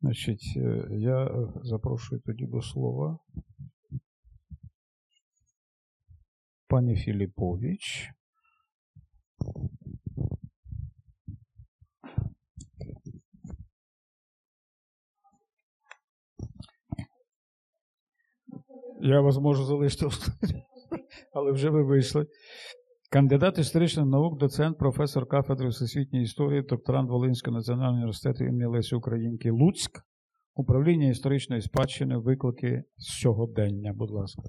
Значить, е, я е, запрошую тоді до слова пані Філіпович. Я вас можу залишити, в студії, але вже ви вийшли. Кандидат історичних наук, доцент, професор кафедри всесвітньої історії, докторант Волинського національного університету імені Лесі Українки Луцьк, управління історичної спадщини, виклики сьогодення. Будь ласка.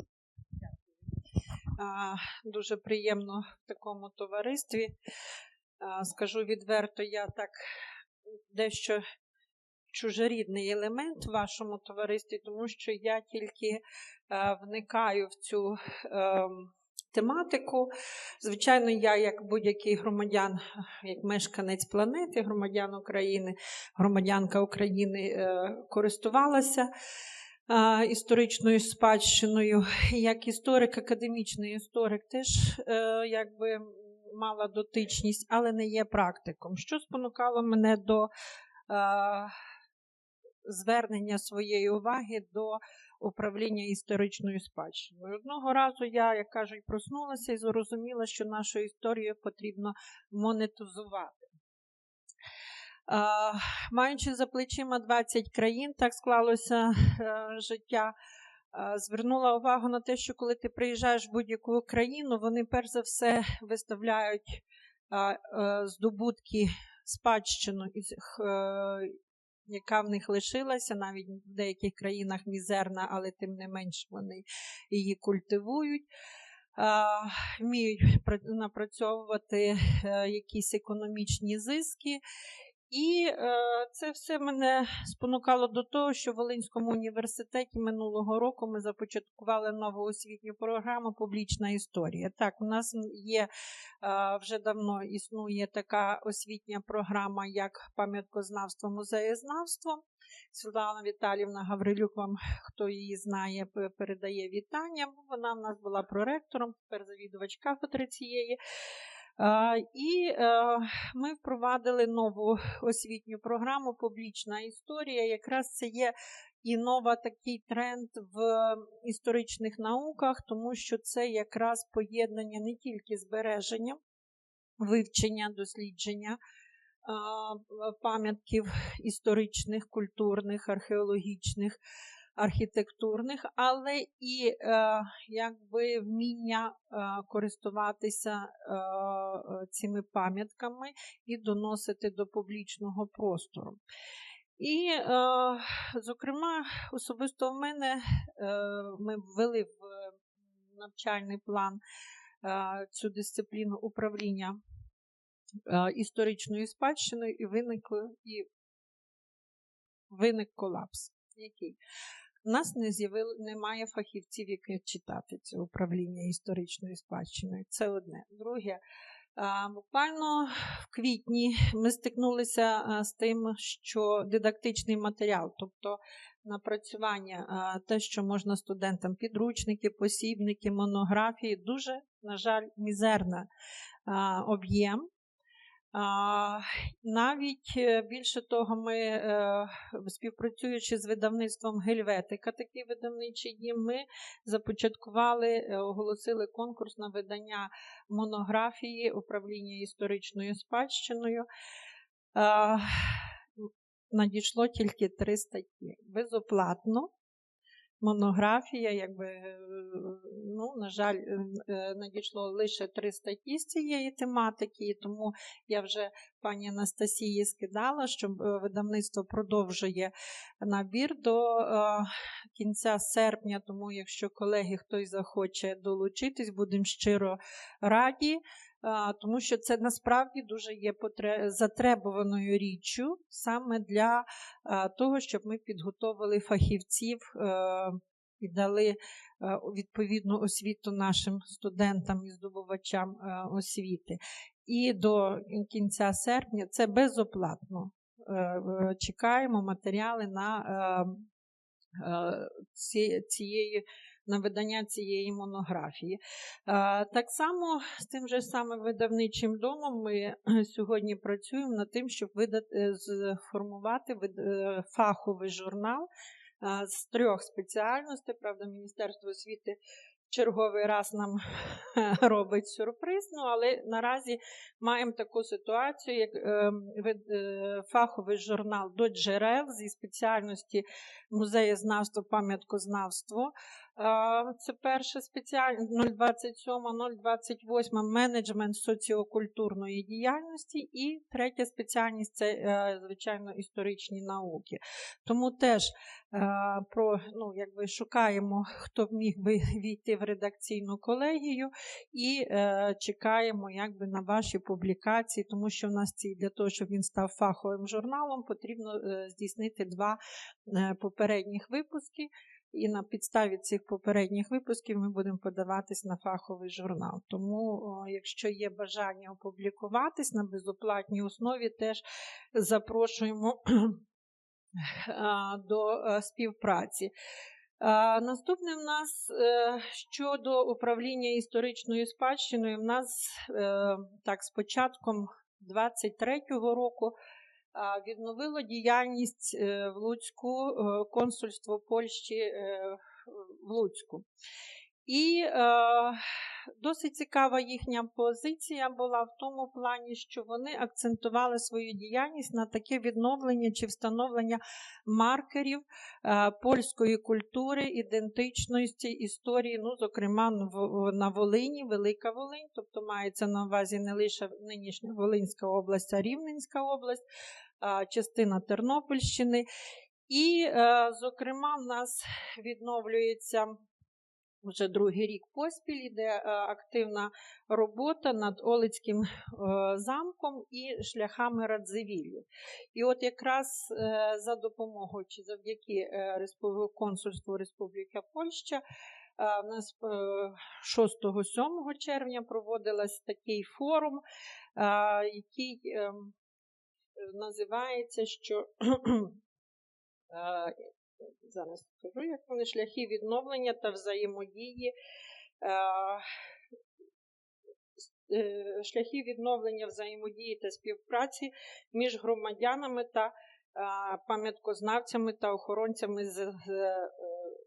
Дуже приємно в такому товаристві. Скажу відверто, я так дещо чужорідний елемент в вашому товаристві, тому що я тільки вникаю в цю ем, тематику. Звичайно, я, як будь-який громадян, як мешканець планети, громадян України, громадянка України, е, користувалася. Історичною спадщиною, як історик, академічний історик, теж е, якби мала дотичність, але не є практиком. Що спонукало мене до звернення своєї уваги до управління історичною спадщиною. Одного разу я, як кажуть, проснулася і зрозуміла, що нашу історію потрібно монетизувати. Маючи за плечима 20 країн, так склалося е, життя. Звернула увагу на те, що коли ти приїжджаєш в будь-яку країну, вони перш за все виставляють е, здобутки спадщину яка в них лишилася, навіть в деяких країнах мізерна, але тим не менш вони її культивують. Вміють напрацьовувати е, якісь економічні зиски, і е, це все мене спонукало до того, що в Волинському університеті минулого року ми започаткували нову освітню програму Публічна історія. Так, у нас є е, вже давно існує така освітня програма, як пам'яткознавство, музеєзнавство. Світлана Віталівна Гаврилюк, вам хто її знає, передає вітання. Вона в нас була проректором, тепер завідувач кафедри цієї. І е, ми впровадили нову освітню програму Публічна історія. Якраз це є і нова такий тренд в історичних науках, тому що це якраз поєднання не тільки збереження, вивчення, дослідження. Пам'ятків історичних, культурних, археологічних, архітектурних, але і е, якби вміння е, користуватися е, цими пам'ятками і доносити до публічного простору. І, е, зокрема, особисто в мене е, ми ввели в навчальний план е, цю дисципліну управління історичною спадщиною, і виникло і виник колапс. Який? У нас не з'явили, немає фахівців, які читати це управління історичною спадщиною. Це одне. Друге, буквально в квітні ми стикнулися з тим, що дидактичний матеріал, тобто напрацювання, те, що можна студентам, підручники, посібники, монографії, дуже, на жаль, мізерна об'єм. Навіть е, більше того, ми, е, співпрацюючи з видавництвом Гельветика, такий видавничий дім, ми започаткували, е, оголосили конкурс на видання монографії управління історичною спадщиною. Надійшло тільки три статті. Безоплатно монографія, якби, е, ну, на жаль, е, е, надійшло лише три статті з цієї тематики, тому я вже пані Анастасії скидала, що видавництво продовжує набір до кінця серпня. Тому, якщо колеги хтось захоче долучитись, будемо щиро раді тому що це насправді дуже є затребуваною річчю саме для того, щоб ми підготовили фахівців е, і дали е, відповідну освіту нашим студентам і здобувачам е, освіти. І до кінця серпня це безоплатно. Чекаємо матеріали на цієї на видання цієї монографії. Е, Так само з тим же самим видавничим домом ми е, сьогодні працюємо над тим, щоб видати, сформувати е, фаховий журнал е, з трьох спеціальностей. Правда, Міністерство освіти черговий раз нам робить сюрприз. Ну, але наразі маємо таку ситуацію, як е, е, фаховий журнал до джерел зі спеціальності музеєзнавство, пам'яткознавство. Це перша спеціальність 027, 028 менеджмент соціокультурної діяльності. І третя спеціальність це, е, звичайно, історичні науки. Тому теж е, про, ну, якби шукаємо, хто міг би війти в редакційну колегію, і е, чекаємо якби, на ваші публікації, тому що в нас ці, для того, щоб він став фаховим журналом, потрібно здійснити два попередніх випуски. І на підставі цих попередніх випусків ми будемо подаватись на фаховий журнал. Тому, якщо є бажання опублікуватись на безоплатній основі, теж запрошуємо до е, співпраці. Наступне в нас е, щодо управління історичною спадщиною, в нас е, так з початком 23-го року відновило діяльність е, в Луцьку е, консульство Польщі е, в Луцьку. І досить цікава їхня позиція була в тому плані, що вони акцентували свою діяльність на таке відновлення чи встановлення маркерів е, польської культури, ідентичності, історії, ну, зокрема, в- на Волині, Велика Волинь, тобто мається на увазі не лише нинішня Волинська область, а Рівненська область, частина Тернопільщини. І, е, зокрема, в нас відновлюється вже другий рік поспіль іде е, активна робота над Олицьким е, замком і шляхами Радзивіллю. І от якраз е, за допомогою чи завдяки консульству Республіки Польща в нас е, 6-7 червня проводилась такий форум, який е, називається, що зараз скажу, як вони шляхи відновлення та взаємодії. е, е, Шляхи відновлення взаємодії та співпраці між громадянами та е, пам'яткознавцями та охоронцями з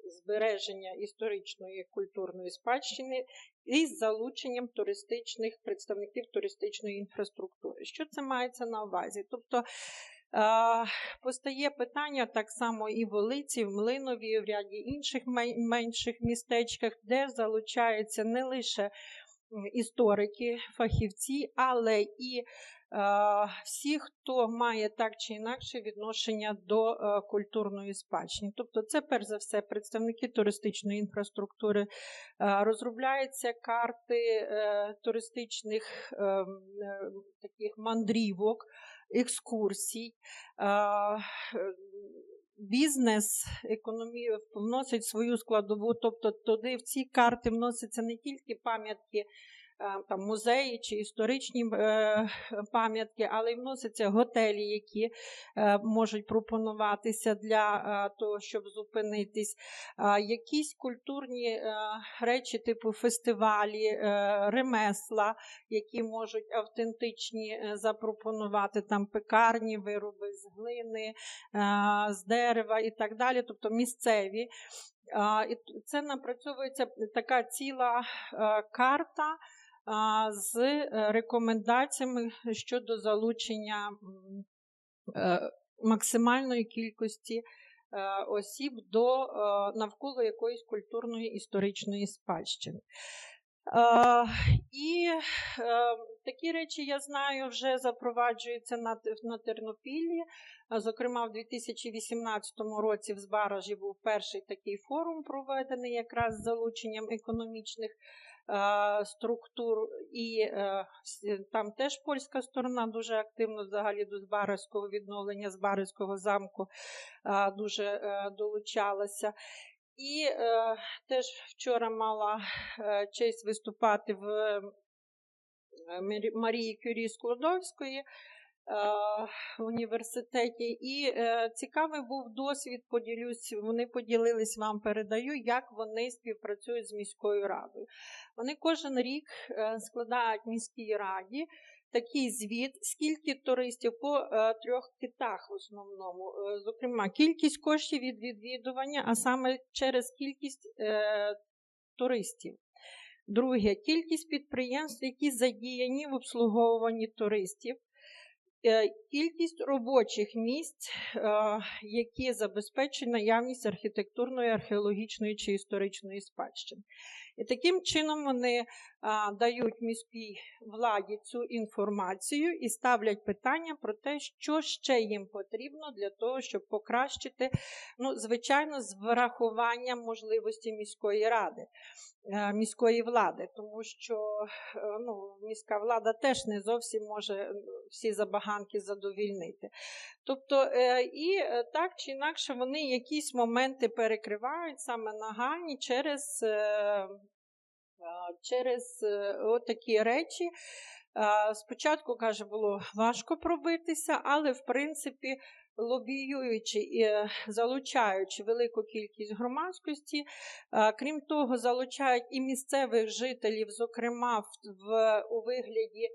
збереження історичної культурної спадщини із залученням туристичних представників туристичної інфраструктури. Що це мається на увазі? Тобто постає питання так само і в Волиці, в Млинові, в ряді інших менших містечках, де залучаються не лише історики, фахівці, але і всі, хто має так чи інакше відношення до е, культурної спадщини. Тобто, це перш за все представники туристичної інфраструктури. Е, розробляються карти е, туристичних е, е, таких мандрівок, екскурсій. Бізнес, економія вносить свою складову, тобто туди в ці карти вносяться не тільки пам'ятки, там музеї чи історичні е, пам'ятки, але й вносяться готелі, які е, можуть пропонуватися для е, того, щоб зупинитись. Е, якісь культурні е, речі, типу фестивалі, е, ремесла, які можуть автентичні е, запропонувати там пекарні, вироби з глини, е, з дерева і так далі, тобто місцеві. І це напрацьовується така ціла е, карта з е, рекомендаціями щодо залучення е, максимальної кількості е, осіб до навколо якоїсь культурної історичної спадщини. І такі речі я знаю вже запроваджуються на, на Тернопіллі. Зокрема, в 2018 році в Збаражі був перший такий форум проведений якраз з залученням економічних структур, і е, там теж польська сторона дуже активно взагалі до Збаразького відновлення Збаразького замку е, дуже е, долучалася. І е, теж вчора мала е, честь виступати в е, Марії Кюрі Складовської в університеті. І е, цікавий був досвід, поділюсь, вони поділились вам, передаю, як вони співпрацюють з міською радою. Вони кожен рік е, складають міській раді. Такий звіт, скільки туристів по е, трьох китах в основному, е, зокрема, кількість коштів від відвідування, а саме через кількість е, туристів. Друге, кількість підприємств, які задіяні в обслуговуванні туристів. Е, Кількість робочих місць, е, які забезпечують наявність архітектурної, археологічної чи історичної спадщини. І таким чином вони а, дають міській владі цю інформацію і ставлять питання про те, що ще їм потрібно для того, щоб покращити, ну, звичайно, з врахуванням можливості міської ради. е, Міської влади, тому що е, ну, міська влада теж не зовсім може е, всі забаганки задовільнити. Тобто, і так чи інакше вони якісь моменти перекривають саме нагальні через, через е, отакі речі. Спочатку, каже, було важко пробитися, але в принципі. Лобіюючи і е, залучаючи велику кількість громадськості, крім того, залучають і місцевих жителів, зокрема в, в у вигляді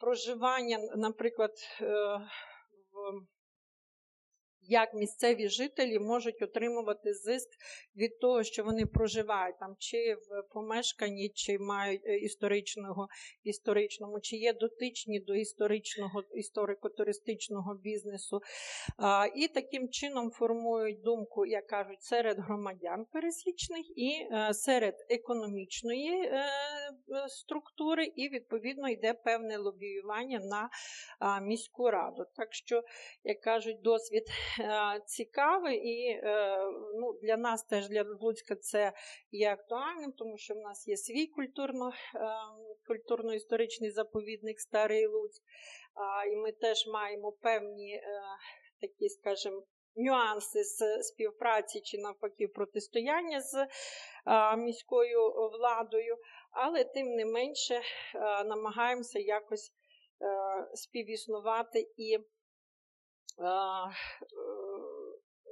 проживання, наприклад, е, в як місцеві жителі можуть отримувати зиск від того, що вони проживають там, чи в помешканні, чи мають е, історичного історичному, чи є дотичні до історичного історико-туристичного бізнесу. А, і таким чином формують думку, як кажуть, серед громадян пересічних і е, серед економічної е, структури, і відповідно йде певне лобіювання на міську раду. Так що, як кажуть, досвід е, цікавий, і е, ну, для нас теж для Луцька це є актуальним, тому що в нас є свій культурно, е, культурно-історичний заповідник Старий Луцьк, і ми теж маємо певні такі, скажімо, Нюанси з співпраці чи навпаки протистояння з а, міською владою, але тим не менше а, намагаємося якось а, співіснувати і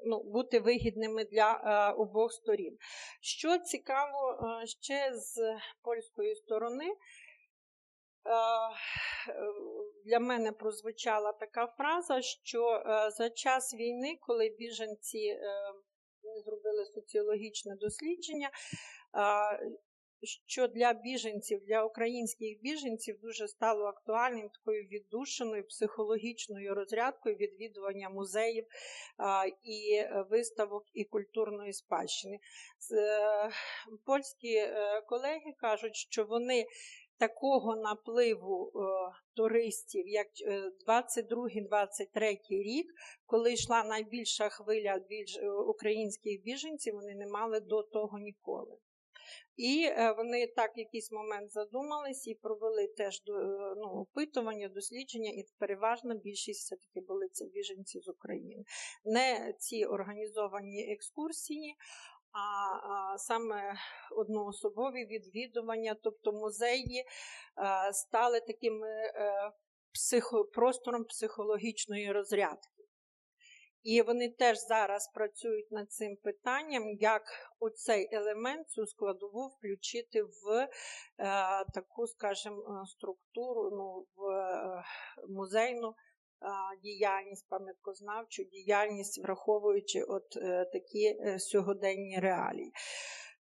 ну, бути вигідними для е, обох сторін. Що цікаво е, ще з польської сторони, е, для мене прозвучала така фраза, що а, за час війни, коли біженці е, зробили соціологічне дослідження, а, що для біженців, для українських біженців дуже стало актуальним такою віддушеною психологічною розрядкою відвідування музеїв і виставок і культурної спадщини. Е, Польські е, колеги кажуть, що вони такого напливу е, туристів, як е, 22-23 рік, коли йшла найбільша хвиля е, українських біженців, вони не мали до того ніколи. І е, вони так в якийсь момент задумались і провели теж е, ну, опитування, дослідження, і переважна більшість все-таки були це біженці з України. Не ці організовані екскурсії, а, саме одноособові відвідування, тобто музеї е, стали таким психо, простором психологічної розрядки. І вони теж зараз працюють над цим питанням, як оцей елемент, цю складову включити в е, таку, скажімо, е, структуру, ну, в е, музейну е, діяльність, пам'яткознавчу діяльність, враховуючи от е, такі е, сьогоденні реалії.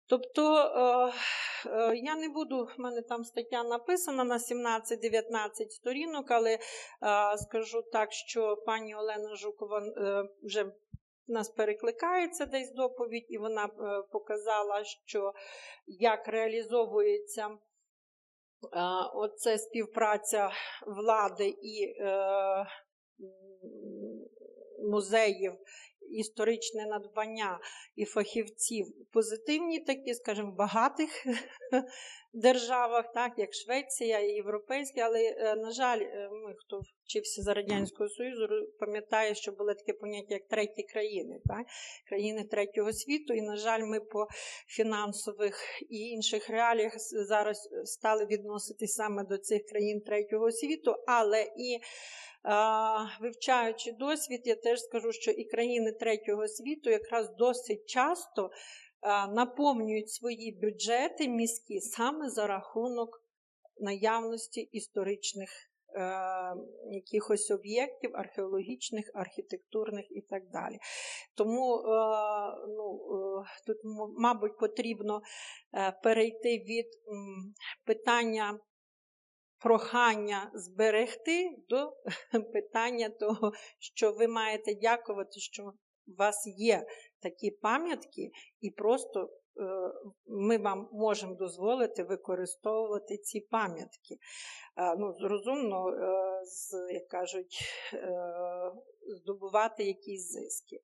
Тобто е, е, я не буду, в мене там стаття написана на 17-19 сторінок, але е, скажу так, що пані Олена Жукова вже нас перекликається десь доповідь, і вона показала, що як реалізовується оце співпраця влади і музеїв, історичне надбання і фахівців позитивні такі, скажімо, в багатих державах, так як Швеція і європейські, але, е, на жаль, е, ми, хто вчився за Радянського Союзу, пам'ятає, що було таке поняття, як треті країни, так? країни третього світу. І, на жаль, ми по фінансових і інших реаліях зараз стали відноситись саме до цих країн третього світу, але і вивчаючи досвід, я теж скажу, що і країни третього світу якраз досить часто наповнюють свої бюджети міські саме за рахунок наявності історичних якихось об'єктів, археологічних, архітектурних і так далі. Тому е, ну, е, тут, мабуть, потрібно е, перейти від питання прохання зберегти до питання того, що ви маєте дякувати, що у вас є такі пам'ятки, і просто е, ми вам можемо дозволити використовувати ці пам'ятки. Е, Ну, розумно, е, з, як кажуть, е, здобувати якісь зиски.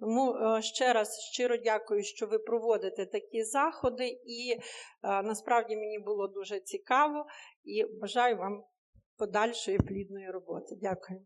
Тому е, ще раз щиро дякую, що ви проводите такі заходи, і е, насправді мені було дуже цікаво і бажаю вам подальшої плідної роботи. Дякую.